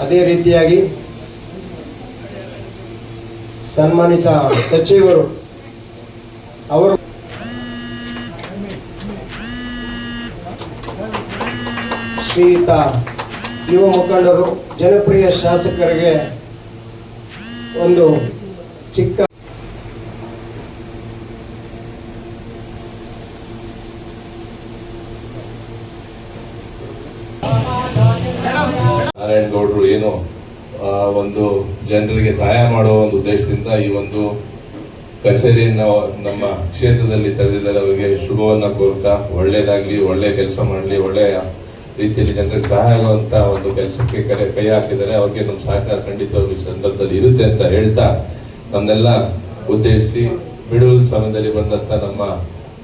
ಅದೇ ರೀತಿಯಾಗಿ ಸನ್ಮಾನಿತ ಸಚಿವರು ಅವರು ಶ್ರೀಯುತ ಯುವ ಮುಖಂಡರು ಜನಪ್ರಿಯ ಶಾಸಕರಿಗೆ ಒಂದು ಚಿಕ್ಕ ಏನು ಒಂದು ಜನರಿಗೆ ಸಹಾಯ ಮಾಡುವ ಒಂದು ಉದ್ದೇಶದಿಂದ ಈ ಒಂದು ಕಚೇರಿಯನ್ನ ನಮ್ಮ ಕ್ಷೇತ್ರದಲ್ಲಿ ತೆರೆದಿದ್ದಾರೆ ಅವರಿಗೆ ಶುಭವನ್ನ ಕೋರ್ತಾ, ಒಳ್ಳೇದಾಗ್ಲಿ, ಒಳ್ಳೆ ಕೆಲಸ ಮಾಡಲಿ ಒಳ್ಳೆಯ ರೀತಿಯಲ್ಲಿ ಜನರಿಗೆ ಸಹಾಯ ಆಗುವಂತ ಒಂದು ಕೆಲಸಕ್ಕೆ ಕರೆ, ಕೈ ಹಾಕಿದರೆ ಅವ್ರಿಗೆ ನಮ್ಮ ಸಹಕಾರ ಖಂಡಿತವಾಗಿ ಸಂದರ್ಭದಲ್ಲಿ ಇರುತ್ತೆ ಅಂತ ಹೇಳ್ತಾ ನಮ್ಮನ್ನೆಲ್ಲ ಉದ್ದೇಶಿಸಿ ಬಿಡುವು ಸಮಯದಲ್ಲಿ ಬಂದಂಥ ನಮ್ಮ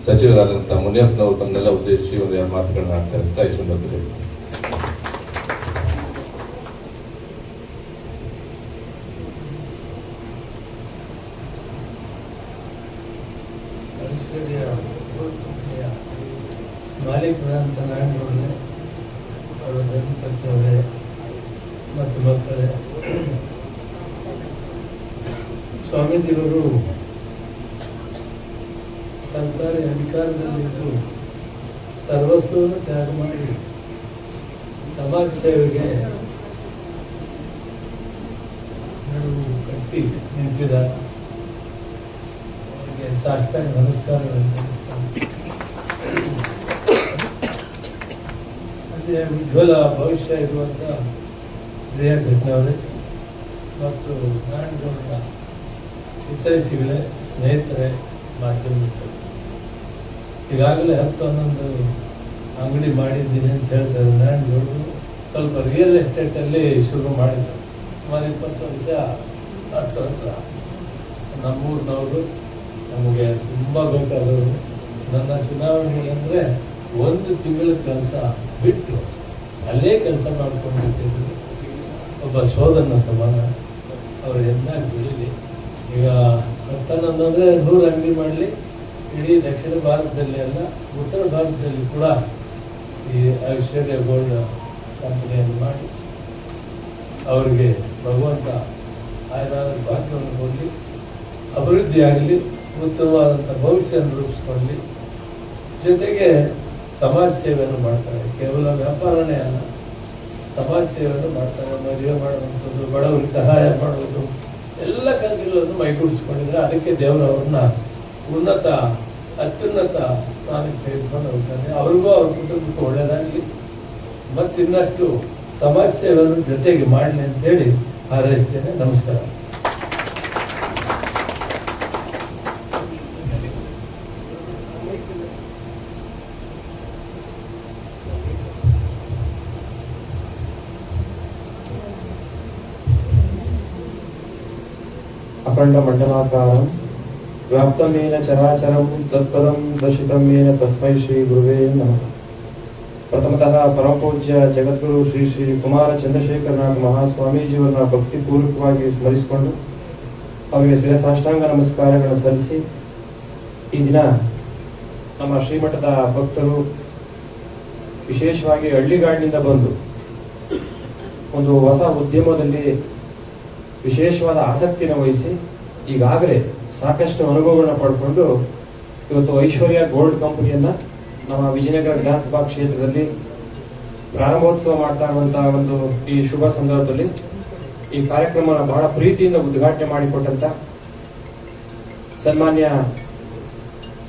ಸಚಿವರಾದಂಥ ಮುನಿಯಪ್ಪನವರು ತಮ್ಮನ್ನೆಲ್ಲ ಉದ್ದೇಶಿಸಿ ಒಂದೆರಡು ಮಾತುಗಳನ್ನ ಆಡ್ತಾ ಅಂತ ಈ ಸಂದರ್ಭದಲ್ಲಿ ಐಶ್ವರ್ಯ ಕಂಪನಿಯ ಮಾಲೀಕರಾದಂಥ ಅವರು ಅವರ ದಂಪತಿಯವರೇ ಮತ್ತು ಮಕ್ಕಳೇ. ಸ್ವಾಮೀಜಿಯವರು ಸರ್ಕಾರಿ ಅಧಿಕಾರದಲ್ಲಿದ್ದು ಸರ್ವಸ್ವವನ್ನು ತ್ಯಾಗ ಮಾಡಿ ಸಮಾಜ ಸೇವೆಗೆ ಕಟ್ಟಿ ನಿಂತಿದ್ದಾರೆ. ಅವರಿಗೆ ಸಾಷ್ಟಾಂಗ ನಮಸ್ಕಾರಗಳನ್ನು ಉಜ್ವಲ ಭವಿಷ್ಯ ಇರುವಂಥ ಪ್ರಿಯ ಘಟನವರೇ ಮತ್ತು ನಾಡಿನ ಚಿತ್ರಿಸಿಗಳೇ ಸ್ನೇಹಿತರೆ ಮಾಧ್ಯಮ. ಈಗಾಗಲೇ ಹತ್ತು ಹನ್ನೊಂದು ಅಂಗಡಿ ಮಾಡಿದ್ದೀನಿ ಅಂತ ಹೇಳ್ತಾರೆ ನಾಡಿನವರು ಸ್ವಲ್ಪ ರಿಯಲ್ ಎಸ್ಟೇಟಲ್ಲಿ ಶುರು ಮಾಡಿದ್ರು ಸುಮಾರು ಇಪ್ಪತ್ತು ವರ್ಷ ಹತ್ತು ಹತ್ರ. ನಮ್ಮೂರಿನವರು ನಮಗೆ ತುಂಬ ಬೇಕಾದವರು. ನನ್ನ ಚುನಾವಣೆ ಅಂದರೆ ಒಂದು ತಿಂಗಳ ಕೆಲಸ ಬಿಟ್ಟು ಅಲ್ಲೇ ಕೆಲಸ ಮಾಡ್ಕೊಂಡಿರ್ತಿದ್ರು ಒಬ್ಬ ಸೋದರನ ಸಮಾನ. ಅವರು ಚೆನ್ನಾಗಿ ಬೆಳೀಲಿ ಈಗ ಅಂದರೆ ನೂರು ಅಂಗಡಿ ಮಾಡಲಿ. ಇಡೀ ದಕ್ಷಿಣ ಭಾರತದಲ್ಲಿ ಅಲ್ಲ, ಉತ್ತರ ಭಾರತದಲ್ಲಿ ಕೂಡ ಈ ಐಶ್ವರ್ಯ ಗೋಲ್ಡ್ ಕಂಪನಿಯನ್ನು ಮಾಡಿ ಅವರಿಗೆ ಭಗವಂತ ಆಯ್ದಾದ ಭಾಗ್ಯವನ್ನು ಕೊಡಲಿ. ಅಭಿವೃದ್ಧಿಯಾಗಲಿ ಉತ್ತಮವಾದಂಥ ಭವಿಷ್ಯವನ್ನು ರೂಪಿಸ್ಕೊಳ್ಳಿ. ಜೊತೆಗೆ ಸಮಾಜ ಸೇವೆಯನ್ನು ಮಾಡ್ತಾರೆ. ಕೇವಲ ವ್ಯಾಪಾರನೇ ಅಲ್ಲ. ಸಮಾಜ ಸೇವೆಯನ್ನು ಮಾಡ್ತಾರೆ. ಮದುವೆ ಮಾಡುವಂಥದ್ದು, ಬಡವರಿಗೆ ಸಹಾಯ ಮಾಡುವುದು, ಎಲ್ಲ ಕೆಲಸಗಳನ್ನು ಮೈಗೂಡಿಸ್ಕೊಂಡಿದ್ರೆ ಅದಕ್ಕೆ ದೇವರವ್ರನ್ನ ಉನ್ನತ, ಅತ್ಯುನ್ನತ ಸ್ಥಾನಕ್ಕೆ ತೆಗೆದುಕೊಂಡು ಹೋಗ್ತಾರೆ ಅವ್ರಿಗೂ ಅವ್ರ ಕುಟುಂಬಕ್ಕೂ ಒಳ್ಳೆಯದಾಗಲಿ. ಮತ್ತಿನ್ನಷ್ಟು ಸಮಾಜ ಸೇವೆಯನ್ನು ಜೊತೆಗೆ ಮಾಡಲಿ ಅಂತೇಳಿ ಹಾರೈಸ್ತೇನೆ. ನಮಸ್ಕಾರ. अखण्डमण्डलाकारं व्याप्तं येन चराचरं तत्पदं दर्शितं येन तस्मै श्रीगुरुवे नमः ಪ್ರಥಮತಃ ಪರಮಪೂಜ್ಯ ಜಗದ್ಗುರು ಶ್ರೀ ಶ್ರೀ ಕುಮಾರ ಚಂದ್ರಶೇಖರನಾಥ ಮಹಾಸ್ವಾಮೀಜಿಯವರನ್ನ ಭಕ್ತಿಪೂರ್ವಕವಾಗಿ ಸ್ಮರಿಸಿಕೊಂಡು ಅವರಿಗೆ ಶಿರಸಾಷ್ಟಾಂಗ ನಮಸ್ಕಾರಗಳನ್ನು ಸಲ್ಲಿಸಿ ಈ ದಿನ ನಮ್ಮ ಶ್ರೀಮಠದ ಭಕ್ತರು ವಿಶೇಷವಾಗಿ ಹಳ್ಳಿಗಾಡಿನಿಂದ ಬಂದು ಒಂದು ಹೊಸ ಉದ್ಯಮದಲ್ಲಿ ವಿಶೇಷವಾದ ಆಸಕ್ತಿನ ವಹಿಸಿ ಈಗಾಗಲೇ ಸಾಕಷ್ಟು ಅನುಭವಗಳನ್ನ ಪಡ್ಕೊಂಡು ಇವತ್ತು ಐಶ್ವರ್ಯ ಗೋಲ್ಡ್ ಕಂಪನಿಯನ್ನ ನಮ್ಮ ವಿಜಯನಗರ ವಿಧಾನಸಭಾ ಕ್ಷೇತ್ರದಲ್ಲಿ ಪ್ರಾರಂಭೋತ್ಸವ ಮಾಡ್ತಾ ಇರುವಂತಹ ಒಂದು ಈ ಶುಭ ಸಂದರ್ಭದಲ್ಲಿ ಈ ಕಾರ್ಯಕ್ರಮನ ಬಹಳ ಪ್ರೀತಿಯಿಂದ ಉದ್ಘಾಟನೆ ಮಾಡಿಕೊಟ್ಟಂತ ಸನ್ಮಾನ್ಯ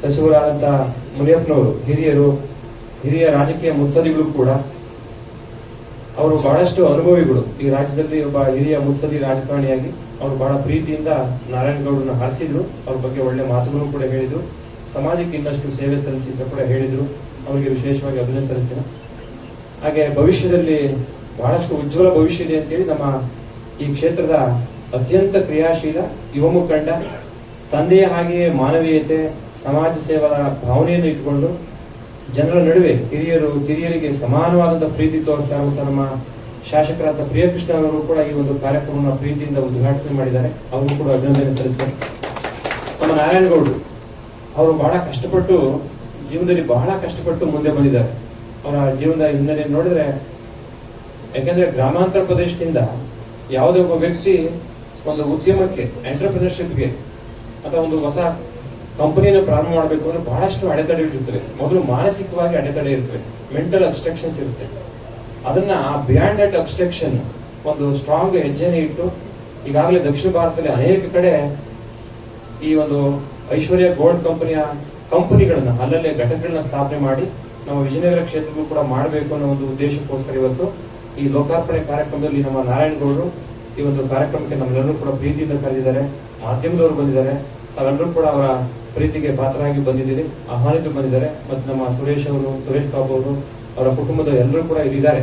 ಸಚಿವರಾದಂಥ ಮುನಿಯಪ್ಪನವರು, ಹಿರಿಯರು, ಹಿರಿಯ ರಾಜಕೀಯ ಮುತ್ಸದಿಗಳು ಕೂಡ ಅವರು ಬಹಳಷ್ಟು ಅನುಭವಿಗಳು. ಈ ರಾಜ್ಯದಲ್ಲಿ ಒಬ್ಬ ಹಿರಿಯ ಮುತ್ಸದಿ ರಾಜಕಾರಣಿಯಾಗಿ ಅವರು ಬಹಳ ಪ್ರೀತಿಯಿಂದ ನಾರಾಯಣಗೌಡರನ್ನ ಹರಿಸಿದ್ರು. ಅವ್ರ ಬಗ್ಗೆ ಒಳ್ಳೆ ಮಾತುಗಳು ಕೂಡ ಹೇಳಿದ್ರು. ಸಮಾಜಕ್ಕೆ ಇನ್ನಷ್ಟು ಸೇವೆ ಸಲ್ಲಿಸಿದ್ದ ಕೂಡ ಹೇಳಿದ್ರು. ಅವರಿಗೆ ವಿಶೇಷವಾಗಿ ಅಭಿನಯ ಸಲ್ಲಿಸ್ತೇನೆ. ಹಾಗೆ ಭವಿಷ್ಯದಲ್ಲಿ ಬಹಳಷ್ಟು ಉಜ್ವಲ ಭವಿಷ್ಯ ಇದೆ ಅಂತೇಳಿ ನಮ್ಮ ಈ ಕ್ಷೇತ್ರದ ಅತ್ಯಂತ ಕ್ರಿಯಾಶೀಲ, ಯುವ ಮುಖಂಡ, ತಂದೆಯ ಹಾಗೆಯೇ ಮಾನವೀಯತೆ, ಸಮಾಜ ಸೇವಾ ಭಾವನೆಯನ್ನು ಇಟ್ಟುಕೊಂಡು ಜನರ ನಡುವೆ ಹಿರಿಯರು, ಕಿರಿಯರಿಗೆ ಸಮಾನವಾದಂಥ ಪ್ರೀತಿ ತೋರಿಸ್ತಾ ನಮ್ಮ ಶಾಸಕರಾದ ಪ್ರಿಯಕೃಷ್ಣ ಅವರು ಕೂಡ ಈ ಒಂದು ಕಾರ್ಯಕ್ರಮವನ್ನು ಪ್ರೀತಿಯಿಂದ ಉದ್ಘಾಟನೆ ಮಾಡಿದ್ದಾರೆ. ಅವರು ಕೂಡ ಅಭಿನಂದನೆ ಸಲ್ಲಿಸ್ತಾರೆ. ನಮ್ಮ ನಾರಾಯಣಗೌಡರು ಅವರು ಬಹಳ ಕಷ್ಟಪಟ್ಟು ಜೀವನದಲ್ಲಿ ಬಹಳ ಕಷ್ಟಪಟ್ಟು ಮುಂದೆ ಬಂದಿದ್ದಾರೆ. ಅವರ ಜೀವನದ ಹಿನ್ನೆಲೆ ನೋಡಿದ್ರೆ, ಯಾಕೆಂದ್ರೆ ಗ್ರಾಮಾಂತರ ಪ್ರದೇಶದಿಂದ ಯಾವುದೇ ಒಬ್ಬ ವ್ಯಕ್ತಿ ಒಂದು ಉದ್ಯಮಕ್ಕೆ ಎಂಟರ್ಪ್ರಿನರ್ಶಿಪ್ಗೆ ಅಥವಾ ಒಂದು ಹೊಸ ಕಂಪನಿನ ಪ್ರಾರಂಭ ಮಾಡಬೇಕು ಅಂದ್ರೆ ಬಹಳಷ್ಟು ಅಡೆತಡೆಗಳಿರ್ತವೆ ಮೊದಲು ಮಾನಸಿಕವಾಗಿ ಅಡೆತಡೆ ಇರುತ್ತೆ ಮೆಂಟಲ್ ಅಬ್ಸ್ಟ್ರಕ್ಷನ್ಸ್ ಇರುತ್ತೆ. ಅದನ್ನ ಬಿಯಾಂಡ್ ದಟ್ ಅಬ್ಸ್ಟ್ರಕ್ಷನ್ ಒಂದು ಸ್ಟ್ರಾಂಗ್ ಹೆಜ್ಜೆನೆ ಇಟ್ಟು ಈಗಾಗಲೇ ದಕ್ಷಿಣ ಭಾರತದಲ್ಲಿ ಅನೇಕ ಕಡೆ ಈ ಒಂದು ಐಶ್ವರ್ಯ ಗೋಲ್ಡ್ ಕಂಪನಿಯ ಕಂಪನಿಗಳನ್ನ, ಅಲ್ಲಲ್ಲೇ ಘಟಕಗಳನ್ನ ಸ್ಥಾಪನೆ ಮಾಡಿ ನಮ್ಮ ವಿಜಯನಗರ ಕ್ಷೇತ್ರಕ್ಕೂ ಕೂಡ ಮಾಡಬೇಕು ಅನ್ನೋ ಒಂದು ಉದ್ದೇಶಕ್ಕೋಸ್ಕರ ಇವತ್ತು ಈ ಲೋಕಾರ್ಪಣೆ ಕಾರ್ಯಕ್ರಮದಲ್ಲಿ ನಮ್ಮ ನಾರಾಯಣಗೌಡರು ಈ ಒಂದು ಕಾರ್ಯಕ್ರಮಕ್ಕೆ ನಮ್ಮೆಲ್ಲರೂ ಕೂಡ ಪ್ರೀತಿಯಿಂದ ಕರೆದಿದ್ದಾರೆ. ಮಾಧ್ಯಮದವರು ಬಂದಿದ್ದಾರೆ. ತಾವೆಲ್ಲರೂ ಕೂಡ ಅವರ ಪ್ರೀತಿಗೆ ಪಾತ್ರರಾಗಿ ಬಂದಿದ್ದೀರಿ ಆಹ್ವಾನಿತರು ಬಂದಿದ್ದಾರೆ. ಮತ್ತು ನಮ್ಮ ಸುರೇಶ್ ಅವರು, ಸುರೇಶ್ ಬಾಬು ಅವರು ಅವರ ಕುಟುಂಬದ ಎಲ್ಲರೂ ಕೂಡ ಇಲ್ಲಿದ್ದಾರೆ.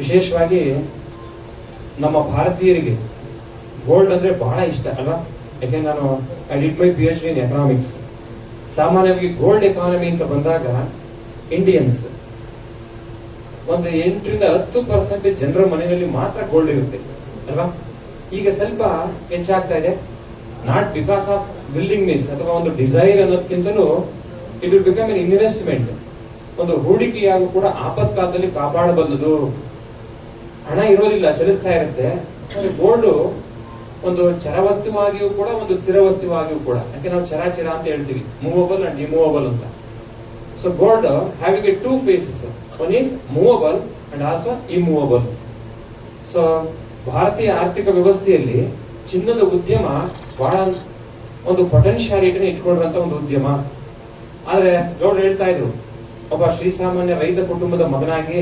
ವಿಶೇಷವಾಗಿ ನಮ್ಮ ಭಾರತೀಯರಿಗೆ ಗೋಲ್ಡ್ ಅಂದ್ರೆ ಬಹಳ ಇಷ್ಟ ಅಲ್ವಾ? ಯಾಕೆಂದ್ರೆ ನಾನು I did my P H D in economics ಸಾಮಾನ್ಯವಾಗಿ ಗೋಲ್ಡ್ ಎಕಾನಮಿ ಅಂತ ಬಂದಾಗ ಇಂಡಿಯನ್ಸ್ ಒಂದು ಎಂಟರಿಂದ ಹತ್ತು ಪರ್ಸೆಂಟ್ ಜನರ ಮನೆಯಲ್ಲಿ ಮಾತ್ರ ಗೋಲ್ಡ್ ಇರುತ್ತೆ, ಅಲ್ವಾ? ಈಗ ಸ್ವಲ್ಪ ಹೆಚ್ಚಾಗ್ತಾ ಇದೆ. ನಾಟ್ ಬಿಕಾಸ್ ಆಫ್ ವಿಲ್ಲಿಂಗ್ನೆಸ್ ಅಥವಾ ಒಂದು desire ಅನ್ನೋದಕ್ಕಿಂತಲೂ it will become an investment ಒಂದು ಹೂಡಿಕೆಯಾಗೂ ಕೂಡ ಆಪತ್ಕಾಲದಲ್ಲಿ ಕಾಪಾಡಬಲ್ಲದು. ಹಣ ಇರೋದಿಲ್ಲ, ಚಲಿಸ್ತಾ ಇರುತ್ತೆ. ಗೋಲ್ಡ್ ಒಂದು ಚರವಸ್ತುವಾಗಿಯೂ ಕೂಡ, ಒಂದು ಸ್ಥಿರ ವಸ್ತುವಾಗಿಯೂ ಕೂಡ. ಯಾಕೆ ನಾವು ಚರಾಚರ ಅಂತ ಹೇಳ್ತೀವಿ. ಮೂವಬಲ್ ಅಂಡ್ ರಿಮೂವಬಲ್ ಅಂತ. So gold having a two faces one is movable and also immovable so ಭಾರತೀಯ ಆರ್ಥಿಕ ವ್ಯವಸ್ಥೆಯಲ್ಲಿ ಚಿನ್ನದ ಉದ್ಯಮ ಬಹಳ ಒಂದು ಪೊಟೆನ್ಶಿಯಾಲಿಟಿನ ಇಟ್ಕೊಂಡಿರುವಂತ ಒಂದು ಉದ್ಯಮ. ಆದ್ರೆ ಗೌಡ್ರು ಹೇಳ್ತಾ ಇದ್ರು, ಒಬ್ಬ ಶ್ರೀಸಾಮಾನ್ಯ ರೈತ ಕುಟುಂಬದ ಮಗನಾಗಿ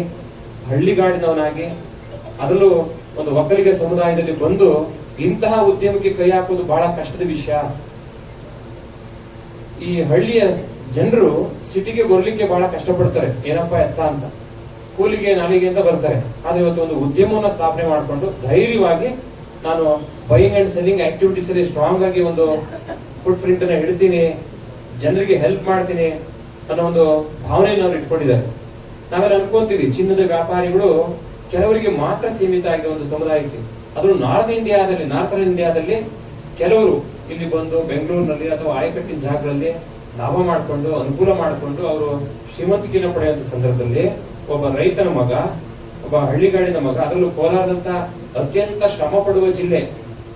ಹಳ್ಳಿಗಾಡಿನವನಾಗಿ ಅದರಲ್ಲೂ ಒಂದು ಒಕ್ಕಲಿಗ ಸಮುದಾಯದಲ್ಲಿ ಬಂದು ಇಂತಹ ಉದ್ಯಮಕ್ಕೆ ಕೈ ಹಾಕೋದು ಬಹಳ ಕಷ್ಟದ ವಿಷಯ. ಈ ಹಳ್ಳಿಯ ಜನರು ಸಿಟಿಗೆ ಬರ್ಲಿಕ್ಕೆ ಬಹಳ ಕಷ್ಟಪಡ್ತಾರೆ. ಏನಪ್ಪಾ ಎತ್ತ ಅಂತ. ಕೂಲಿಗೆ ನಾಲಿಗೆ ಅಂತ ಬರ್ತಾರೆ. ಆದ್ರೆ ಇವತ್ತು ಒಂದು ಉದ್ಯಮವನ್ನ ಸ್ಥಾಪನೆ ಮಾಡಿಕೊಂಡು ಧೈರ್ಯವಾಗಿ ನಾನು ಬೈಯಿಂಗ್ ಅಂಡ್ ಸೆಲ್ಲಿಂಗ್ ಆಕ್ಟಿವಿಟೀಸ್ ಅಲ್ಲಿ ಸ್ಟ್ರಾಂಗ್ ಆಗಿ ಒಂದು ಫುಡ್ ಅನ್ನ ಹಿಡ್ತೀನಿ ಜನರಿಗೆ ಹೆಲ್ಪ್ ಮಾಡ್ತೀನಿ ಅನ್ನೋ ಒಂದು ಭಾವನೆಯನ್ನು ಅವ್ರು ಇಟ್ಕೊಂಡಿದ್ದಾರೆ. ನಾವೆಲ್ಲ ಅನ್ಕೊಂತೀವಿ, ಚಿನ್ನದ ವ್ಯಾಪಾರಿಗಳು ಕೆಲವರಿಗೆ ಮಾತ್ರ ಸೀಮಿತ ಆಗಿದೆ ಒಂದು ಸಮುದಾಯಕ್ಕೆ. ಅದು ನಾರ್ತ್ ಇಂಡಿಯಾದಲ್ಲಿ ನಾರ್ತನ್ ಇಂಡಿಯಾದಲ್ಲಿ ಕೆಲವರು ಇಲ್ಲಿ ಬಂದು ಬೆಂಗಳೂರಿನಲ್ಲಿ ಅಥವಾ ಆಯಕಟ್ಟಿನ ಜಾಗಗಳಲ್ಲಿ ಲಾಭ ಮಾಡಿಕೊಂಡು, ಅನುಕೂಲ ಮಾಡಿಕೊಂಡು ಅವರು ಶ್ರೀಮಂತಿಕೆಯನ್ನು ಪಡೆಯುವಂಥ ಸಂದರ್ಭದಲ್ಲಿ ಒಬ್ಬ ರೈತನ ಮಗ, ಒಬ್ಬ ಹಳ್ಳಿಗಾಡಿನ ಮಗ, ಅದರಲ್ಲೂ ಕೋಲಾರದಂತ ಅತ್ಯಂತ ಶ್ರಮ ಪಡುವ ಜಿಲ್ಲೆ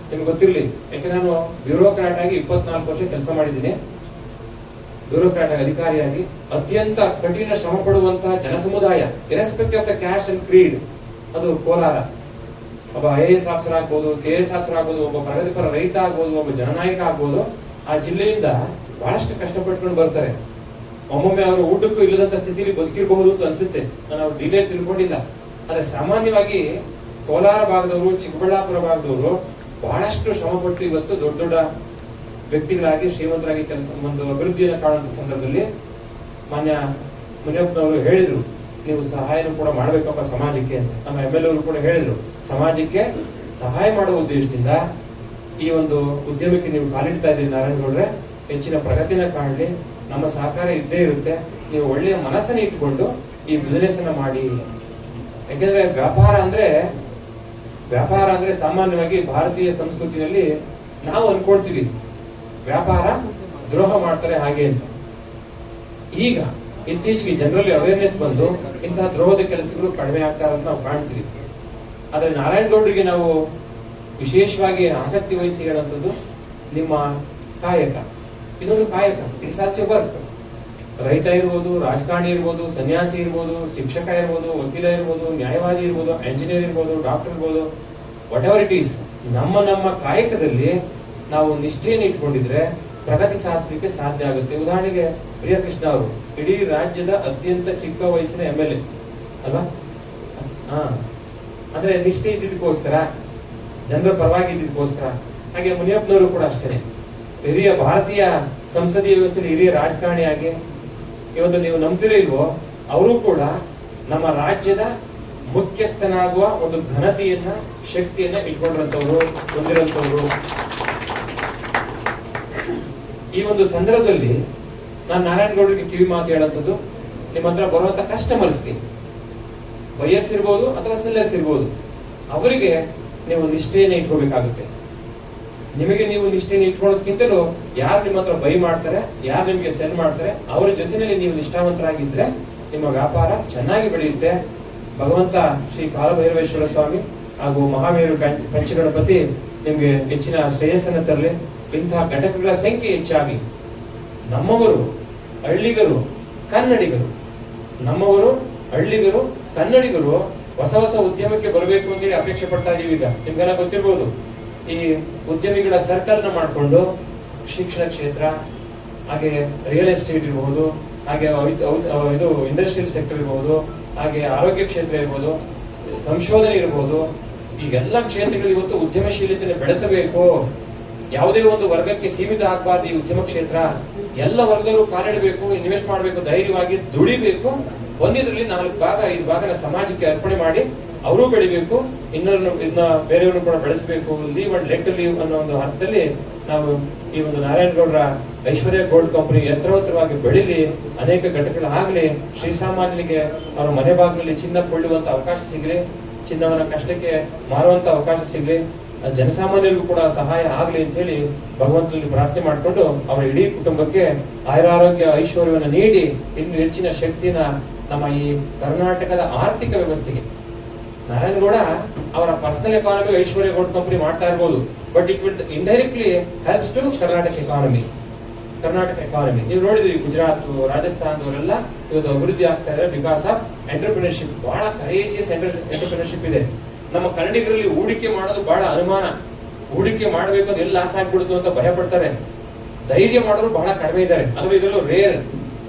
ನಿಮ್ಗೆ ಗೊತ್ತಿರಲಿ. ಯಾಕೆ ನಾನು ಬ್ಯೂರೋಕ್ರಾಟ್ ಆಗಿ ಇಪ್ಪತ್ನಾಲ್ಕು ವರ್ಷ ಕೆಲಸ ಮಾಡಿದ್ದೀನಿ. ಬ್ಯೂರೋಕ್ರಾಟ್ ಆಗಿ ಅಧಿಕಾರಿಯಾಗಿ ಅತ್ಯಂತ ಕಠಿಣ ಶ್ರಮ ಪಡುವಂತಹ ಜನಸಮುದಾಯ irrespective of the caste and creed ಅದು ಕೋಲಾರ. ಒಬ್ಬ ಐ ಎ ಎಸ್ ಆಫೀಸರ್ ಆಗ್ಬೋದು ಕೆ ಎಸ್ ಆಫೀಸರ್ ಆಗ್ಬೋದು, ಒಬ್ಬ ಪ್ರಗತಿಪರ ರೈತ ಆಗ್ಬೋದು, ಒಬ್ಬ ಜನನಾಯಕ ಆಗ್ಬೋದು, ಆ ಜಿಲ್ಲೆಯಿಂದ ಬಹಳಷ್ಟು ಕಷ್ಟಪಟ್ಕೊಂಡು ಬರ್ತಾರೆ. ಒಮ್ಮೊಮ್ಮೆ ಅವರು ಊಟಕ್ಕೂ ಇಲ್ಲದಂತ ಸ್ಥಿತಿಲಿ ಬದುಕಿರಬಹುದು ಅಂತ ಅನ್ಸುತ್ತೆ. ನಾನು ಅವ್ರು ಡೀಟೇಲ್ ತಿಳ್ಕೊಂಡಿಲ್ಲ. ಆದ್ರೆ ಸಾಮಾನ್ಯವಾಗಿ ಕೋಲಾರ ಭಾಗದವರು, ಚಿಕ್ಕಬಳ್ಳಾಪುರ ಭಾಗದವರು ಬಹಳಷ್ಟು ಶ್ರಮಪಟ್ಟು ಇವತ್ತು ದೊಡ್ಡ ದೊಡ್ಡ ವ್ಯಕ್ತಿಗಳಾಗಿ, ಶ್ರೀಮಂತರಾಗಿ ಕೆಲಸ ಒಂದು ಅಭಿವೃದ್ಧಿಯನ್ನು ಕಾಣುವಂತ ಸಂದರ್ಭದಲ್ಲಿ ಮಾನ್ಯ ಮುನಿಯಪ್ಪನವರು ಹೇಳಿದ್ರು, ನೀವು ಸಹಾಯನೂ ಕೂಡ ಮಾಡಬೇಕಪ್ಪ ಸಮಾಜಕ್ಕೆ ನಮ್ಮ ಎಂ ಎಲ್ ಅವರು ಕೂಡ ಹೇಳಿದ್ರು, ಸಮಾಜಕ್ಕೆ ಸಹಾಯ ಮಾಡುವ ಉದ್ದೇಶದಿಂದ ಈ ಒಂದು ಉದ್ಯಮಕ್ಕೆ ನೀವು ಕಾಲಿಡ್ತಾ ಇದ್ದೀರಿ ನಾರಾಯಣಗೌಡ್ರೆ ಹೆಚ್ಚಿನ ಪ್ರಗತಿನ ಕಾಣಲಿ, ನಮ್ಮ ಸಹಕಾರ ಇದ್ದೇ ಇರುತ್ತೆ, ನೀವು ಒಳ್ಳೆಯ ಮನಸ್ಸನ್ನು ಇಟ್ಕೊಂಡು ಈ ಬಿಸಿನೆಸ್ ಅನ್ನ ಮಾಡಿ. ಯಾಕೆಂದ್ರೆ ವ್ಯಾಪಾರ ಅಂದ್ರೆ ವ್ಯಾಪಾರ ಅಂದ್ರೆ ಸಾಮಾನ್ಯವಾಗಿ ಭಾರತೀಯ ಸಂಸ್ಕೃತಿಯಲ್ಲಿ ನಾವು ಅನ್ಕೊಳ್ತೀವಿ, ವ್ಯಾಪಾರ ದ್ರೋಹ ಮಾಡ್ತಾರೆ ಹಾಗೆ ಅಂತ. ಈಗ ಇತ್ತೀಚೆಗೆ ಜನರಲ್ಲಿ ಅವೇರ್ನೆಸ್ ಬಂದು ಇಂತಹ ದ್ರೋಹದ ಕೆಲಸಗಳು ಕಡಿಮೆ ಆಗ್ತಾರೆ ಅಂತ ನಾವು ಕಾಣ್ತೀವಿ. ಆದ್ರೆ ನಾರಾಯಣಗೌಡರಿಗೆ ನಾವು ವಿಶೇಷವಾಗಿ ಆಸಕ್ತಿ ವಹಿಸಿ ಹೇಳುವಂಥದ್ದು ನಿಮ್ಮ ಕಾಯಕ. ಇದೊಂದು ಕಾಯಕ ಇಟ್ಸ್ ಆಲ್ಸೋ ವರ್ಕ್ ರೈತ ಇರ್ಬೋದು, ರಾಜಕಾರಣಿ ಇರ್ಬೋದು, ಸನ್ಯಾಸಿ ಇರ್ಬೋದು, ಶಿಕ್ಷಕ ಇರ್ಬೋದು, ವಕೀಲ ಇರ್ಬೋದು, ನ್ಯಾಯವಾದಿ ಇರ್ಬೋದು ಎಂಜಿನಿಯರ್ ಇರ್ಬೋದು ಡಾಕ್ಟರ್ ಇರ್ಬೋದು ವಾಟ್ ಎವರ್ ಇಟ್ ಈಸ್ ನಮ್ಮ ನಮ್ಮ ಕಾಯಕದಲ್ಲಿ ನಾವು ನಿಷ್ಠೆಯನ್ನು ಇಟ್ಕೊಂಡಿದ್ರೆ ಪ್ರಗತಿ ಸಾಧಿಸಲಿಕ್ಕೆ ಸಾಧ್ಯ ಆಗುತ್ತೆ. ಉದಾಹರಣೆಗೆ ಪ್ರಿಯ ಕೃಷ್ಣ ಅವರು, ಇಡೀ ರಾಜ್ಯದ ಅತ್ಯಂತ ಚಿಕ್ಕ ವಯಸ್ಸಿನ ಎಂ ಎಲ್ ಎ ಅಲ್ವಾ? ಹಾ. ಅಂದ್ರೆ ನಿಷ್ಠೆ ಇದ್ದಿದ್ದಕ್ಕೋಸ್ಕರ, ಜನರ ಪರವಾಗಿ ಇದ್ದಿದ್ದಕ್ಕೋಸ್ಕರ, ಹಾಗೆ ಮುನಿಯಪ್ಪನವರು ಕೂಡ ಅಷ್ಟೇ. ಹಿರಿಯ ಭಾರತೀಯ ಸಂಸದೀಯ ವ್ಯವಸ್ಥೆಯಲ್ಲಿ ಹಿರಿಯ ರಾಜಕಾರಣಿಯಾಗಿ ಇವತ್ತು ನೀವು ನಂಬ್ತಿರೋ ಇಲ್ವೋ, ಅವರು ಕೂಡ ನಮ್ಮ ರಾಜ್ಯದ ಮುಖ್ಯಸ್ಥನಾಗುವ ಒಂದು ಘನತೆಯನ್ನ, ಶಕ್ತಿಯನ್ನ ಇಟ್ಕೊಂಡಿರಂತವ್ರು ಹೊಂದಿರಂತವ್ರು ಈ ಒಂದು ಸಂದರ್ಭದಲ್ಲಿ ನಾನು ನಾರಾಯಣಗೌಡರಿಗೆ ಕಿವಿ ಮಾತು ಹೇಳಂಥದ್ದು, ನಿಮ್ಮ ಹತ್ರ ಬರುವಂತ ಕಸ್ಟಮರ್ಸ್ಗೆ ವಯಸ್ಸಿರ್ಬೋದು ಅಥವಾ ಸೆಲ್ಲರ್ಸ್ ಇರ್ಬೋದು, ಅವರಿಗೆ ನೀವು ನಿಷ್ಠೆಯನ್ನು ಇಟ್ಕೋಬೇಕಾಗುತ್ತೆ. ನಿಮಗೆ ನೀವು ನಿಷ್ಠೆಯನ್ನು ಇಟ್ಕೊಳ್ಳೋದಕ್ಕಿಂತಲೂ ಯಾರು ನಿಮ್ಮ ಹತ್ರ ಬೈ ಮಾಡ್ತಾರೆ, ಯಾರು ನಿಮಗೆ ಸೆಲ್ ಮಾಡ್ತಾರೆ, ಅವರ ಜೊತೆಯಲ್ಲಿ ನೀವು ನಿಷ್ಠಾವಂತರಾಗಿದ್ರೆ ನಿಮ್ಮ ವ್ಯಾಪಾರ ಚೆನ್ನಾಗಿ ಬೆಳೆಯುತ್ತೆ. ಭಗವಂತ ಶ್ರೀ ಕಾಲಭೈರವೇಶ್ವರ ಸ್ವಾಮಿ ಹಾಗೂ ಮಹಾವೀರ ಪಂಚಗಣಪತಿ ನಿಮಗೆ ಹೆಚ್ಚಿನ ಶ್ರೇಯಸ್ಸನ್ನು ತರಲಿ. ಇಂತಹ ಘಟಕಗಳ ಸಂಖ್ಯೆ ಹೆಚ್ಚಾಗಿ ನಮ್ಮವರು ಹಳ್ಳಿಗರು, ಕನ್ನಡಿಗರು. ನಮ್ಮವರು ಹಳ್ಳಿಗರು, ಕನ್ನಡಿಗರು ಹೊಸ ಹೊಸ ಉದ್ಯಮಕ್ಕೆ ಬರಬೇಕು ಅಂತೇಳಿ ಅಪೇಕ್ಷೆ ಪಡ್ತಾ ಇದೀವಿ ಈಗ. ನಿಮ್ಗೆಲ್ಲ ಗೊತ್ತಿರ್ಬೋದು. ಈ ಉದ್ಯಮಿಗಳ ಸರ್ಕಲ್ನ ಮಾಡ್ಕೊಂಡು ಶಿಕ್ಷಣ ಕ್ಷೇತ್ರ, ಹಾಗೆ ರಿಯಲ್ ಎಸ್ಟೇಟ್ ಇರ್ಬೋದು, ಹಾಗೆ ಇದು ಇಂಡಸ್ಟ್ರಿಯಲ್ ಸೆಕ್ಟರ್ ಇರ್ಬೋದು, ಹಾಗೆ ಆರೋಗ್ಯ ಕ್ಷೇತ್ರ ಇರ್ಬೋದು, ಸಂಶೋಧನೆ ಇರ್ಬೋದು, ಈಗೆಲ್ಲ ಕ್ಷೇತ್ರಗಳು ಇವತ್ತು ಉದ್ಯಮಶೀಲತೆಯನ್ನು ಬೆಳೆಸಬೇಕು. ಯಾವುದೇ ಒಂದು ವರ್ಗಕ್ಕೆ ಸೀಮಿತ ಆಗಬಾರ್ದು ಈ ಉದ್ಯಮ ಕ್ಷೇತ್ರ. ಎಲ್ಲ ವರ್ಗದವರು ಕಾಲಿಡಬೇಕು ಇನ್ವೆಸ್ಟ್ ಮಾಡಬೇಕು, ಧೈರ್ಯವಾಗಿ ದುಡಿಬೇಕು. ಒಂದಿದ್ರಲ್ಲಿ ನಾಲ್ಕು ಭಾಗ, ಐದು ಭಾಗನ ಸಮಾಜಕ್ಕೆ ಅರ್ಪಣೆ ಮಾಡಿ ಅವರು ಬೆಳಿಬೇಕು ಇನ್ನೊಂದು ಇದನ್ನ ಬೇರೆಯವರು ಕೂಡ ಬೆಳೆಸಬೇಕು ಲೀವ್ ಅಂಡ್ ಲೆಟ್ ಲೀವ್ ಅನ್ನೋ ಒಂದು ಅರ್ಥದಲ್ಲಿ ನಾವು ಈ ಒಂದು ನಾರಾಯಣಗೌಡರ ಐಶ್ವರ್ಯ ಗೋಲ್ಡ್ ಕಂಪನಿ ಎತ್ತರೋತ್ತರವಾಗಿ ಬೆಳಿಲಿ, ಅನೇಕ ಘಟಕಗಳಾಗ್ಲಿ ಶ್ರೀಸಾಮಾನ್ಯರಿಗೆ ಅವರ ಮನೆ ಭಾಗದಲ್ಲಿ ಚಿನ್ನ ಕೊಳ್ಳುವಂತ ಅವಕಾಶ ಸಿಗಲಿ, ಚಿನ್ನವನ್ನ ಕಷ್ಟಕ್ಕೆ ಮಾರುವಂತ ಅವಕಾಶ ಸಿಗಲಿ ಜನಸಾಮಾನ್ಯರಿಗೂ ಕೂಡ ಸಹಾಯ ಆಗಲಿ ಅಂತ ಹೇಳಿ ಭಗವಂತನಲ್ಲಿ ಪ್ರಾರ್ಥನೆ ಮಾಡಿಕೊಂಡು ಅವರ ಇಡೀ ಕುಟುಂಬಕ್ಕೆ ಆಯುರಾರೋಗ್ಯ ಐಶ್ವರ್ಯವನ್ನು ನೀಡಿ ಇನ್ನು ಹೆಚ್ಚಿನ ಶಕ್ತಿನ ನಮ್ಮ ಈ ಕರ್ನಾಟಕದ ಆರ್ಥಿಕ ವ್ಯವಸ್ಥೆಗೆ ನಾರಾಯಣಗೌಡ ಅವರ personal economy Aishwarya Gaud company ಮಾಡ್ತಾ ಇರ್ಬೋದು. But it will indirectly helps to Karnataka economy Karnataka economy ನೀವು ನೋಡಿದ್ರಿ ಗುಜರಾತ್ ರಾಜಸ್ಥಾನದವರೆಲ್ಲ ಇವತ್ತು ಅಭಿವೃದ್ಧಿ ಆಗ್ತಾ ಇದ್ದಾರೆ. ಬಿಕಾಸ್ ಆಫ್ ಎಂಟರ್ಪ್ರಿನರ್ಶಿಪ್ ಬಹಳ ಕರೇಜಿಯಸ್ ಎಂಟರ್ಪ್ರಿನರ್ಶಿಪ್ ಇದೆ. ನಮ್ಮ ಕನ್ನಡಿಗರಲ್ಲಿ ಹೂಡಿಕೆ ಮಾಡೋದು ಬಹಳ ಅನುಮಾನ. ಹೂಡಿಕೆ ಮಾಡಬೇಕು ಎಲ್ಲಿ ಲಾಸ್ ಆಗ್ಬಿಡುದು ಅಂತ ಭಯ ಪಡ್ತಾರೆ. ಧೈರ್ಯ ಮಾಡೋರು ಬಹಳ ಕಡಿಮೆ ಇದ್ದಾರೆ. ಅಥವಾ ಇದರಲ್ಲೂ ರೇರ್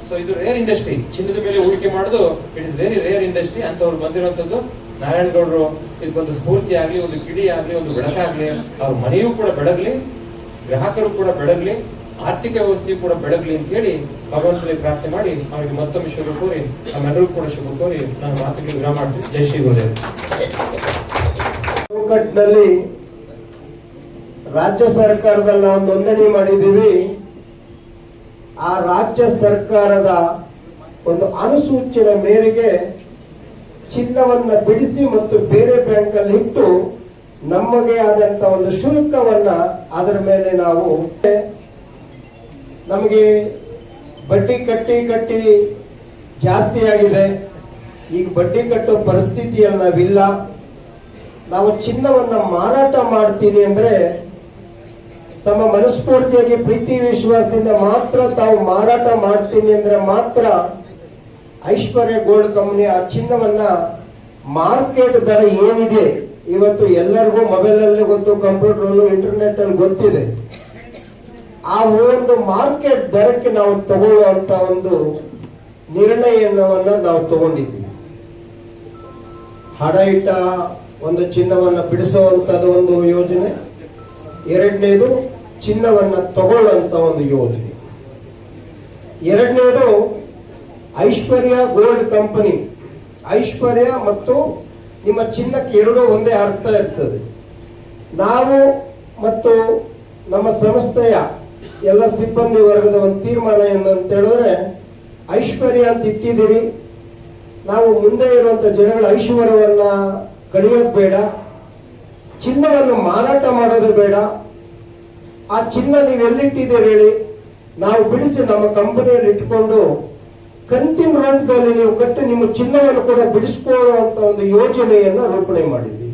ಸೊ ಇದು ರೇರ್ ಇಂಡಸ್ಟ್ರಿ ಚಿನ್ನದ ಮೇಲೆ ಹೂಡಿಕೆ ಮಾಡೋದು it is very rare industry ಅಂತವ್ರು ಬಂದಿರುವಂತದ್ದು ನಾರಾಯಣಗೌಡರು ಇದಕ್ಕೊಂದು ಸ್ಫೂರ್ತಿ ಆಗಲಿ, ಒಂದು ಕಿಡಿ ಆಗಲಿ, ಒಂದು ಬೆಳಕಾಗ್ಲಿ ಅವ್ರ ಮನೆಯೂ ಕೂಡ ಬೆಳಗಲಿ, ಗ್ರಾಹಕರು ಕೂಡ ಬೆಳಗಲಿ, ಆರ್ಥಿಕ ವ್ಯವಸ್ಥೆಯು ಕೂಡ ಬೆಳಗ್ಲಿ ಅಂತ ಹೇಳಿ ಭಗವಂತನಿಗೆ ಪ್ರಾರ್ಥನೆ ಮಾಡಿ ಅವರಿಗೆ ಮತ್ತೊಮ್ಮೆ ಶುಭ ಕೋರಿ ನಮ್ಮೆಲ್ಲರೂ ಕೂಡ ಶುಭ ಕೋರಿ ನಾನು ಮಾತುಗಳಿಗೆ ವಿರಾಮ ಮಾಡ್ತೀನಿ. ಜೈ ಶ್ರೀ ಗುರುದೇವ್. ಚೌಕಟ್ಟಿನಲ್ಲಿ ರಾಜ್ಯ ಸರ್ಕಾರದಲ್ಲಿ ನಾವು ನೋಂದಣಿ ಮಾಡಿದ್ದೀವಿ. ಆ ರಾಜ್ಯ ಸರ್ಕಾರದ ಒಂದು ಅನುಸೂಚನೆ ಮೇರೆಗೆ ಚಿನ್ನವನ್ನ ಬಿಡಿಸಿ ಮತ್ತು ಬೇರೆ ಬ್ಯಾಂಕ್ ಅಲ್ಲಿ ಇಟ್ಟು ನಮಗೆ ಆದಂತ ಒಂದು ಶುಲ್ಕವನ್ನ ಅದರ ಮೇಲೆ ನಾವು ನಮಗೆ ಬಡ್ಡಿ ಕಟ್ಟಿ ಕಟ್ಟಿ ಜಾಸ್ತಿ ಆಗಿದೆ. ಈಗ ಬಡ್ಡಿ ಕಟ್ಟೋ ಪರಿಸ್ಥಿತಿಯಲ್ಲಿ ನಾವಿಲ್ಲ. ನಾವು ಚಿನ್ನವನ್ನ ಮಾರಾಟ ಮಾಡ್ತೀನಿ ಅಂದ್ರೆ ತಮ್ಮ ಮನಸ್ಫೂರ್ತಿಯಾಗಿ, ಪ್ರೀತಿ ವಿಶ್ವಾಸದಿಂದ ಮಾತ್ರ ತಾವು ಮಾರಾಟ ಮಾಡ್ತೀನಿ ಅಂದ್ರೆ ಮಾತ್ರ ಐಶ್ವರ್ಯ ಗೋಲ್ಡ್ ಕಂಪನಿ, ಆ ಚಿನ್ನವನ್ನ ಮಾರ್ಕೆಟ್ ದರ ಏನಿದೆ, ಇವತ್ತು ಎಲ್ಲರಿಗೂ ಮೊಬೈಲ್ ಅಲ್ಲಿ ಗೊತ್ತು ಕಂಪ್ಯೂಟರ್ ಇಂಟರ್ನೆಟ್ ಅಲ್ಲಿ ಗೊತ್ತಿದೆ. ಆ ಒಂದು ಮಾರ್ಕೆಟ್ ದರಕ್ಕೆ ನಾವು ತಗೊಳ್ಳುವಂತ ಒಂದು ನಿರ್ಣಯವನ್ನ ನಾವು ತಗೊಂಡಿದ್ದೀವಿ. ಹಡ ಇಟ್ಟ ಒಂದು ಚಿನ್ನವನ್ನ ಬಿಡಿಸುವಂತದ ಒಂದು ಯೋಜನೆ. ಎರಡನೇದು ಚಿನ್ನವನ್ನ ತಗೊಳ್ಳುವಂತ ಒಂದು ಯೋಜನೆ. ಎರಡನೇದು ಐಶ್ವರ್ಯ ಗೋಲ್ಡ್ ಕಂಪನಿ. ಐಶ್ವರ್ಯ ಮತ್ತು ನಿಮ್ಮ ಚಿನ್ನಕ್ಕೆ ಎರಡೂ ಒಂದೇ ಅರ್ಥ ಇರ್ತದೆ. ನಾವು ಮತ್ತು ನಮ್ಮ ಸಂಸ್ಥೆಯ ಎಲ್ಲ ಸಿಬ್ಬಂದಿ ವರ್ಗದ ಒಂದು ತೀರ್ಮಾನ ಏನಂತ ಹೇಳಿದ್ರೆ, ಐಶ್ವರ್ಯ ಅಂತ ಇಟ್ಟಿದ್ದೀರಿ. ನಾವು ಮುಂದೆ ಇರುವಂತ ಜನಗಳ ಐಶ್ವರ್ಯವನ್ನ ಕಡಿಯೋದು ಬೇಡ. ಚಿನ್ನವನ್ನು ಮಾರಾಟ ಮಾಡೋದು ಬೇಡ. ಆ ಚಿನ್ನ ನೀವು ಎಲ್ಲಿಟ್ಟಿದ್ದೀರಿ ಹೇಳಿ, ನಾವು ಬಿಡಿಸಿ ನಮ್ಮ ಕಂಪನಿಯಲ್ಲಿ ಇಟ್ಕೊಂಡು ಕಂತಿನ ಹಂತದಲ್ಲಿ ನೀವು ಕಟ್ಟಿ ನಿಮ್ಮ ಚಿನ್ನವನ್ನು ಕೂಡ ಬಿಡಿಸ್ಕೊಳ್ಳುವಂತ ಒಂದು ಯೋಜನೆಯನ್ನ ರೂಪಣೆ ಮಾಡಿದ್ವಿ.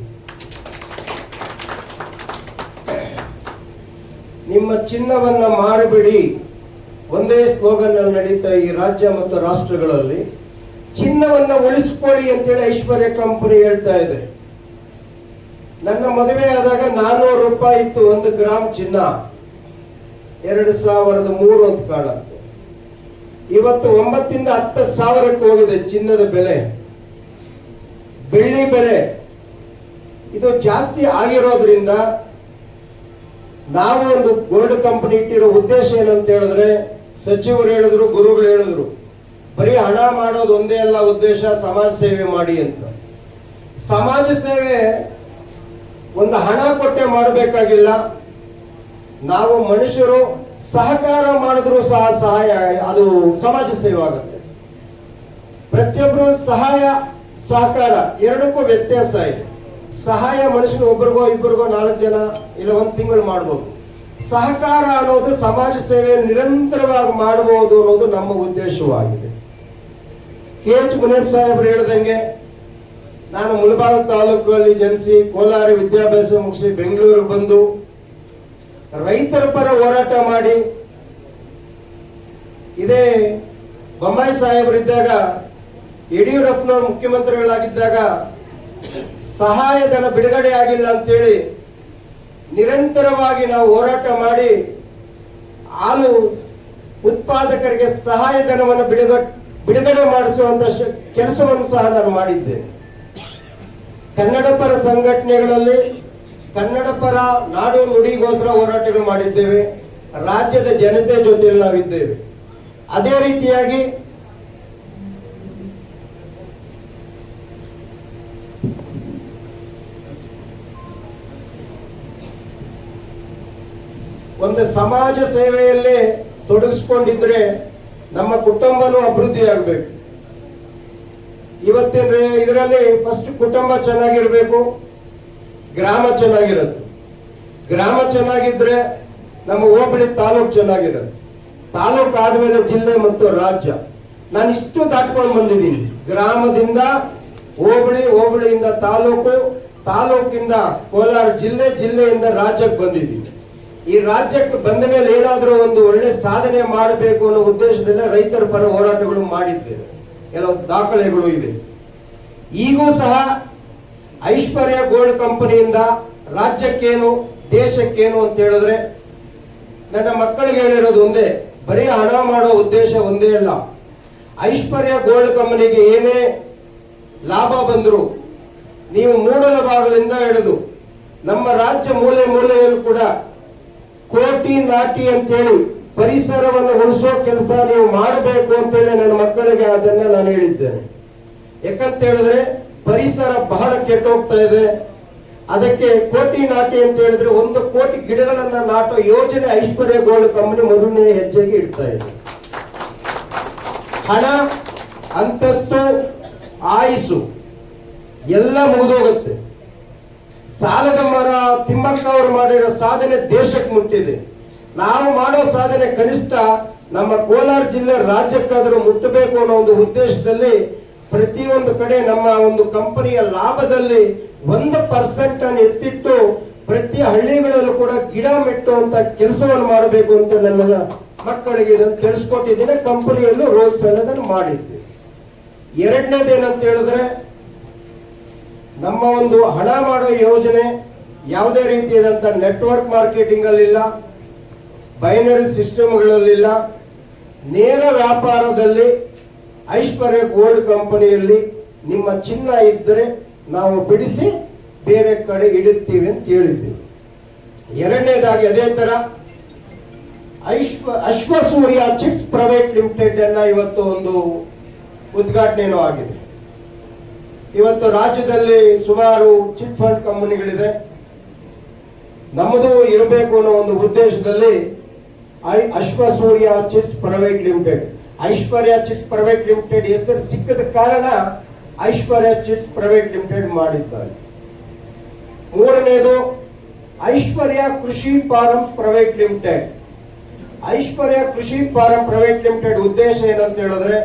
ನಿಮ್ಮ ಚಿನ್ನವನ್ನ ಮಾರಿಬಿಡಿ. ಒಂದೇ ಸ್ಲೋಗನ್ ಅಲ್ಲಿ ನಡೀತಾ ಈ ರಾಜ್ಯ ಮತ್ತು ರಾಷ್ಟ್ರಗಳಲ್ಲಿ ಚಿನ್ನವನ್ನ ಉಳಿಸ್ಕೊಳ್ಳಿ ಅಂತೇಳಿ ಐಶ್ವರ್ಯ ಕಂಪನಿ ಹೇಳ್ತಾ ಇದೆ. ನನ್ನ ಮದುವೆ ಆದಾಗ ನಾನ್ನೂರು ರೂಪಾಯಿ ಇತ್ತು ಒಂದು ಗ್ರಾಮ್ ಚಿನ್ನ. ಎರಡು ಸಾವಿರದ ಮೂರು ಅಂತ ಕಾಣುತ್ತೆ. ಇವತ್ತು ಒಂಬತ್ತಿಂದ ಹತ್ತು ಸಾವಿರಕ್ಕೆ ಹೋಗಿದೆ ಚಿನ್ನದ ಬೆಲೆ. ಬೆಳ್ಳಿ ಬೆಲೆ ಇದು ಜಾಸ್ತಿ ಆಗಿರೋದ್ರಿಂದ ನಾವು ಒಂದು ಗೋಲ್ಡ್ ಕಂಪನಿ ಇಟ್ಟಿರೋ ಉದ್ದೇಶ ಏನಂತ ಹೇಳಿದ್ರೆ ಸಚಿವರು ಹೇಳಿದ್ರು, ಗುರುಗಳು ಹೇಳಿದ್ರು, ಬರೀ ಹಣ ಮಾಡೋದು ಒಂದೇ ಅಲ್ಲ ಉದ್ದೇಶ, ಸಮಾಜ ಸೇವೆ ಮಾಡಿ ಅಂತ. ಸಮಾಜ ಸೇವೆ ಒಂದು ಹಣ ಕೊಟ್ಟೆ ಮಾಡಬೇಕಾಗಿಲ್ಲ. ನಾವು ಮನುಷ್ಯರು ಸಹಕಾರ ಮಾಡಿದ್ರು ಸಹ ಸಹಾಯ, ಅದು ಸಮಾಜ ಸೇವೆ ಆಗುತ್ತೆ. ಪ್ರತಿಯೊಬ್ಬರು ಸಹಾಯ, ಸಹಕಾರ, ಎರಡಕ್ಕೂ ವ್ಯತ್ಯಾಸ ಇದೆ. ಸಹಾಯ ಮನುಷ್ಯನ ಒಬ್ಬರಿಗೋ ಇಬ್ಬರಿಗೋ ನಾಲ್ಕು ಜನ ಇಲ್ಲ ಒಂದು ತಿಂಗಳು ಮಾಡ್ಬೋದು. ಸಹಕಾರ ಅನ್ನೋದು ಸಮಾಜ ಸೇವೆ ನಿರಂತರವಾಗಿ ಮಾಡಬಹುದು ಅನ್ನೋದು ನಮ್ಮ ಉದ್ದೇಶವಾಗಿದೆ. ಕೆ ಎಚ್ ಮುನೇಪ್ ಸಾಹೇಬರು ಹೇಳ್ದಂಗೆ, ನಾನು ಮುಳಬಾಗ ತಾಲೂಕಲ್ಲಿ ಜನಿಸಿ ಕೋಲಾರ ವಿದ್ಯಾಭ್ಯಾಸ ಮುಗಿಸಿ ಬೆಂಗಳೂರಿಗೆ ಬಂದು ರೈತರ ಪರ ಹೋರಾಟ ಮಾಡಿ, ಇದೇ ಬೊಮ್ಮಾಯಿ ಸಾಹೇಬರಿದ್ದಾಗ ಯಡಿಯೂರಪ್ಪನವರು ಮುಖ್ಯಮಂತ್ರಿಗಳಾಗಿದ್ದಾಗ ಸಹಾಯಧನ ಬಿಡುಗಡೆ ಆಗಿಲ್ಲ ಅಂತೇಳಿ ನಿರಂತರವಾಗಿ ನಾವು ಹೋರಾಟ ಮಾಡಿ, ಹಾಲು ಉತ್ಪಾದಕರಿಗೆ ಸಹಾಯಧನವನ್ನು ಬಿಡುಗ, ಬಿಡುಗಡೆ ಮಾಡಿಸುವಂತ ಕೆಲಸವನ್ನು ಸಹ ನಾನು ಮಾಡಿದ್ದೇನೆ ಕನ್ನಡ ಪರ ಸಂಘಟನೆಗಳಲ್ಲಿ ಕನ್ನಡ ಪರ ನಾಡು ನುಡಿಗೋಸ್ಕರ ಹೋರಾಟಗಳು ಮಾಡಿದ್ದೇವೆ. ರಾಜ್ಯದ ಜನತೆ ಜೊತೆಯಲ್ಲಿ ನಾವಿದ್ದೇವೆ. ಅದೇ ರೀತಿಯಾಗಿ ಒಂದು ಸಮಾಜ ಸೇವೆಯಲ್ಲೇ ತೊಡಗಿಸ್ಕೊಂಡಿದ್ರೆ ನಮ್ಮ ಕುಟುಂಬನೂ ಅಭಿವೃದ್ಧಿ ಆಗಬೇಕು ಇವತ್ತಿನ ಇದರಲ್ಲಿ ಫಸ್ಟ್ ಕುಟುಂಬ ಚೆನ್ನಾಗಿರ್ಬೇಕು. ಗ್ರಾಮ ಚೆನ್ನಾಗಿರುತ್ತೆ. ಗ್ರಾಮ ಚೆನ್ನಾಗಿದ್ರೆ ನಮ್ಮ ಹೋಬಳಿ ತಾಲೂಕು ಚೆನ್ನಾಗಿರುತ್ತೆ. ತಾಲೂಕು ಆದ್ಮೇಲೆ ಜಿಲ್ಲೆ ಮತ್ತು ರಾಜ್ಯ. ನಾನು ಇಷ್ಟು ದಾಟ್ಕೊಂಡು ಬಂದಿದ್ದೀನಿ. ಗ್ರಾಮದಿಂದ ಹೋಬಳಿ, ಹೋಬಳಿಯಿಂದ ತಾಲೂಕು, ತಾಲೂಕಿಂದ ಕೋಲಾರ ಜಿಲ್ಲೆ, ಜಿಲ್ಲೆಯಿಂದ ರಾಜ್ಯಕ್ಕೆ ಬಂದಿದ್ದೀನಿ. ಈ ರಾಜ್ಯಕ್ಕೆ ಬಂದ ಮೇಲೆ ಏನಾದರೂ ಒಂದು ಒಳ್ಳೆ ಸಾಧನೆ ಮಾಡಬೇಕು ಅನ್ನೋ ಉದ್ದೇಶದಿಂದ ರೈತರ ಪರ ಹೋರಾಟಗಳು ಮಾಡಿದ್ದೇವೆ. ಕೆಲವು ದಾಖಲೆಗಳು ಇವೆ. ಈಗೂ ಸಹ ಐಶ್ವರ್ಯ ಗೋಲ್ಡ್ ಕಂಪನಿಯಿಂದ ರಾಜ್ಯಕ್ಕೇನು, ದೇಶಕ್ಕೇನು ಅಂತ ಹೇಳಿದ್ರೆ, ನನ್ನ ಮಕ್ಕಳಿಗೆ ಹೇಳಿರೋದು ಒಂದೇ, ಬರೀ ಹಣ ಮಾಡೋ ಉದ್ದೇಶ ಒಂದೇ ಅಲ್ಲ. ಐಶ್ವರ್ಯ ಗೋಲ್ಡ್ ಕಂಪನಿಗೆ ಏನೇ ಲಾಭ ಬಂದ್ರು, ನೀವು ಮೂಡಲ ಭಾಗದಿಂದ ಹಿಡಿದು, ನಮ್ಮ ರಾಜ್ಯ ಮೂಲೆ ಮೂಲೆಯಲ್ಲೂ ಕೂಡ ಕೋಟಿ ನಾಟಿ ಅಂತೇಳಿ ಪರಿಸರವನ್ನು ಉಳಿಸೋ ಕೆಲಸ ನೀವು ಮಾಡಬೇಕು ಅಂತೇಳಿ ನನ್ನ ಮಕ್ಕಳಿಗೆ ಅದನ್ನ ನಾನು ಹೇಳಿದ್ದೇನೆ. ಯಾಕಂತ ಹೇಳಿದ್ರೆ ಪರಿಸರ ಬಹಳ ಕೆಟ್ಟೋಗ್ತಾ ಇದೆ. ಅದಕ್ಕೆ ಕೋಟಿ ನಾಟಿ ಅಂತ ಹೇಳಿದ್ರೆ ಒಂದು ಕೋಟಿ ಗಿಡಗಳನ್ನ ನಾಟೋ ಯೋಜನೆ ಐಶ್ವರ್ಯ ಗೋಲ್ಡ್ ಕಂಪನಿ ಮೊದಲನೇ ಹೆಜ್ಜೆಗೆ ಇಡ್ತಾ ಇದೆ. ಹಣ, ಅಂತಸ್ತು ಆಯಿಸು ಎಲ್ಲ ಮುಗಿದೋಗುತ್ತೆ. ಸಾಲದ ಮರ, ತಿಮ್ಮಕ್ಕ ಅವರು ಮಾಡಿರೋ ಸಾಧನೆ ದೇಶಕ್ಕೆ ಮುಟ್ಟಿದೆ. ನಾವು ಮಾಡೋ ಸಾಧನೆ ಕನಿಷ್ಠ ನಮ್ಮ ಕೋಲಾರ ಜಿಲ್ಲೆ ರಾಜ್ಯಕ್ಕಾದರೂ ಮುಟ್ಟಬೇಕು ಅನ್ನೋ ಒಂದು ಉದ್ದೇಶದಲ್ಲಿ ಪ್ರತಿಯೊಂದು ಕಡೆ ನಮ್ಮ ಒಂದು ಕಂಪನಿಯ ಲಾಭದಲ್ಲಿ ಒಂದು ಪರ್ಸೆಂಟ್ ಅನ್ನು ಎತ್ತಿಟ್ಟು ಪ್ರತಿ ಹಳ್ಳಿಗಳಲ್ಲೂ ಕೂಡ ಗಿಡ ಮೆಟ್ಟುವಂತ ಕೆಲಸವನ್ನು ಮಾಡಬೇಕು ಅಂತ ನನ್ನ ಮಕ್ಕಳಿಗೆ ಇದನ್ನು ತಿಳಿಸ್ಕೊಟ್ಟಿದ್ದೀನಿ. ಕಂಪನಿಯಲ್ಲೂ ರೋಸ್ ಅನ್ನೋದನ್ನು ಮಾಡಿದ್ವಿ. ಎರಡನೇದೇನಂತ ಹೇಳಿದ್ರೆ, ನಮ್ಮ ಒಂದು ಹಣ ಮಾಡೋ ಯೋಜನೆ ಯಾವುದೇ ರೀತಿಯಾದಂಥ ನೆಟ್ವರ್ಕ್ ಮಾರ್ಕೆಟಿಂಗ್ ಅಲ್ಲಿಲ್ಲ ಬೈನರಿ ಸಿಸ್ಟಮ್ಗಳಲ್ಲಿಲ್ಲ, ನೇರ ವ್ಯಾಪಾರದಲ್ಲಿ ಐಶ್ವರ್ಯ ಗೋಲ್ಡ್ ಕಂಪನಿಯಲ್ಲಿ ನಿಮ್ಮ ಚಿನ್ನ ಇದ್ದರೆ ನಾವು ಬಿಡಿಸಿ ಬೇರೆ ಕಡೆ ಇಡುತ್ತೀವಿ ಅಂತ ಹೇಳಿದ್ದೀವಿ. ಎರಡನೇದಾಗಿ ಅದೇ ತರ ಐಶ್ವ ಅಶ್ವಸೂರ್ಯ ಚಿಟ್ಸ್ ಪ್ರೈವೇಟ್ ಲಿಮಿಟೆಡ್ ಅನ್ನ ಇವತ್ತು ಒಂದು ಉದ್ಘಾಟನೆಯೂ ಆಗಿದೆ. ಇವತ್ತು ರಾಜ್ಯದಲ್ಲಿ ಸುಮಾರು ಚಿಟ್ ಫಂಡ್ ಕಂಪನಿಗಳಿದೆ. ನಮ್ಮದು ಇರಬೇಕು ಅನ್ನೋ ಒಂದು ಉದ್ದೇಶದಲ್ಲಿ I Ashwasurya chits private limited Aishwarya chits private limited ಹೆಸರು ಸಿಕ್ಕದ ಕಾರಣ ಐಶ್ವರ್ಯ ಚಿಟ್ಸ್ ಪ್ರೈವೇಟ್ ಲಿಮಿಟೆಡ್ ಮಾಡಿದ್ದಾರೆ. ಮೂರನೇದು, ಐಶ್ವರ್ಯ ಕೃಷಿ ಫಾರ್ಮ್ಸ್ ಪ್ರೈವೇಟ್ ಲಿಮಿಟೆಡ್. ಐಶ್ವರ್ಯ ಕೃಷಿ ಫಾರಂ ಪ್ರೈವೇಟ್ ಲಿಮಿಟೆಡ್ ಉದ್ದೇಶ ಏನಂತ ಹೇಳಿದ್ರೆ,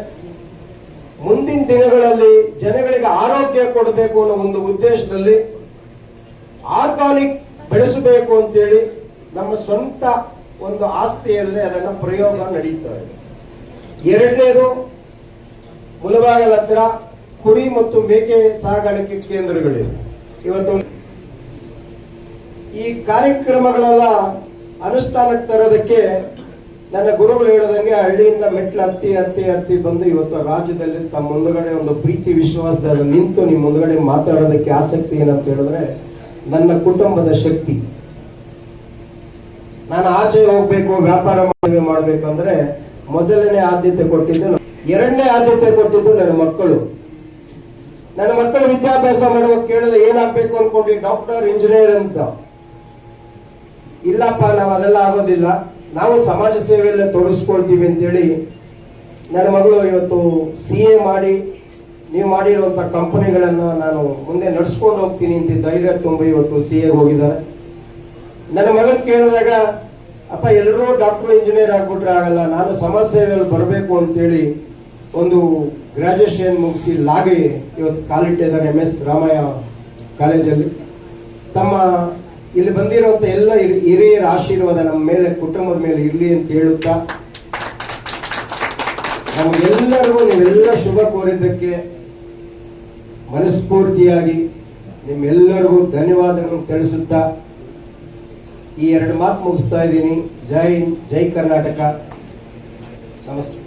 ಮುಂದಿನ ದಿನಗಳಲ್ಲಿ ಜನಗಳಿಗೆ ಆರೋಗ್ಯ ಕೊಡಬೇಕು ಅನ್ನೋ ಒಂದು ಉದ್ದೇಶದಲ್ಲಿ ಆರ್ಗಾನಿಕ್ ಬೆಳೆಸಬೇಕು ಅಂತೇಳಿ ನಮ್ಮ ಸ್ವಂತ ಒಂದು ಆಸ್ತಿಯಲ್ಲೇ ಅದನ್ನ ಪ್ರಯೋಗ ನಡೀತಾ ಇದೆ. ಎರಡನೇದು ಮುಲಬಾಗಲ್ ಹತ್ರ ಕುರಿ ಮತ್ತು ಮೇಕೆ ಸಾಗಾಣಿಕೆ ಕೇಂದ್ರಗಳಿವೆ. ಇವತ್ತು ಈ ಕಾರ್ಯಕ್ರಮಗಳೆಲ್ಲ ಅನುಷ್ಠಾನಕ್ಕೆ ತರೋದಕ್ಕೆ ನನ್ನ ಗುರುಗಳು ಹೇಳೋದಂಗೆ ಹಳ್ಳಿಯಿಂದ ಮೆಟ್ಲು ಹತ್ತಿ ಹತ್ತಿ ಹತ್ತಿ ಬಂದು ಇವತ್ತು ರಾಜ್ಯದಲ್ಲಿ ತಮ್ಮ ಮುಂದಗಡೆ ಒಂದು ಪ್ರೀತಿ, ವಿಶ್ವಾಸದಲ್ಲಿ ನಿಂತು ನಿಮ್ಮ ಮುಂದಗಡೆ ಮಾತಾಡೋದಕ್ಕೆ ಆಸಕ್ತಿ ಏನಂತ ಹೇಳಿದ್ರೆ ನನ್ನ ಕುಟುಂಬದ ಶಕ್ತಿ. ನಾನು ಆಚೆ ಹೋಗ್ಬೇಕು, ವ್ಯಾಪಾರ ಮಾಡಬೇಕು ಮಾಡ್ಬೇಕಂದ್ರೆ ಮೊದಲನೇ ಆದ್ಯತೆ ಕೊಟ್ಟಿದ್ದು ಎರಡನೇ ಆದ್ಯತೆ ಕೊಟ್ಟಿದ್ದು ನನ್ನ ಮಕ್ಕಳು. ನನ್ನ ಮಕ್ಕಳು ವಿದ್ಯಾಭ್ಯಾಸ ಮಾಡುವಾಗ ಕೇಳಿದ್ರೆ ಏನಾಗ್ಬೇಕು ಅನ್ಕೊಂಡ್ವಿ ಡಾಕ್ಟರ್, ಇಂಜಿನಿಯರ್ ಅಂತ. ಇಲ್ಲಪ್ಪ, ನಾವು ಅದೆಲ್ಲ ಆಗೋದಿಲ್ಲ. ನಾವು ಸಮಾಜ ಸೇವೆಯಲ್ಲೇ ತೊಡಗಿಸ್ಕೊಳ್ತೀವಿ ಅಂತೇಳಿ ನನ್ನ ಮಗಳು ಇವತ್ತು ಸಿ ಎ ಮಾಡಿ, ನೀವು ಮಾಡಿರುವಂಥ ಕಂಪನಿಗಳನ್ನು ನಾನು ಮುಂದೆ ನಡ್ಸ್ಕೊಂಡು ಹೋಗ್ತೀನಿ ಅಂತ ಧೈರ್ಯ ತುಂಬಿ ಇವತ್ತು ಸಿ ಎ ಹೋಗಿದ್ದಾರೆ. ನನ್ನ ಮಗನ ಕೇಳಿದಾಗ ಅಪ್ಪ ಎಲ್ಲರೂ ಡಾಕ್ಟರ್ ಇಂಜಿನಿಯರ್ ಆಗ್ಬಿಟ್ರೆ ಆಗಲ್ಲ. ನಾನು ಸಮಾಜ ಸೇವೆಯಲ್ಲಿ ಬರಬೇಕು ಅಂತೇಳಿ ಒಂದು ಗ್ರಾಜುಯೇಷನ್ ಮುಗಿಸಿ ಲಾಗೆ ಇವತ್ತು ಕಾಲಿಟ್ಟಿದ್ದಾರೆ ಎಂ ಎಸ್ ರಾಮಯ್ಯ ಕಾಲೇಜಲ್ಲಿ. ತಮ್ಮ ಇಲ್ಲಿ ಬಂದಿರುವಂಥ ಎಲ್ಲ ಹಿರಿ- ಹಿರಿಯರ ಆಶೀರ್ವಾದ ನಮ್ಮ ಮೇಲೆ, ಕುಟುಂಬದ ಮೇಲೆ ಇರಲಿ ಅಂತ ಹೇಳುತ್ತಾ, ನಮಗೆಲ್ಲರಿಗೂ ನೀವೆಲ್ಲ ಶುಭ ಕೋರಿದ್ದಕ್ಕೆ ಮನಸ್ಫೂರ್ತಿಯಾಗಿ ನಿಮ್ಮೆಲ್ಲರಿಗೂ ಧನ್ಯವಾದಗಳನ್ನು ತಿಳಿಸುತ್ತಾ ಈ ಎರಡು ಮಾತು ಮುಗಿಸ್ತಾ ಇದ್ದೀನಿ. ಜೈ ಹಿಂದ್ ಜೈ ಕರ್ನಾಟಕ. ನಮಸ್ತೆ.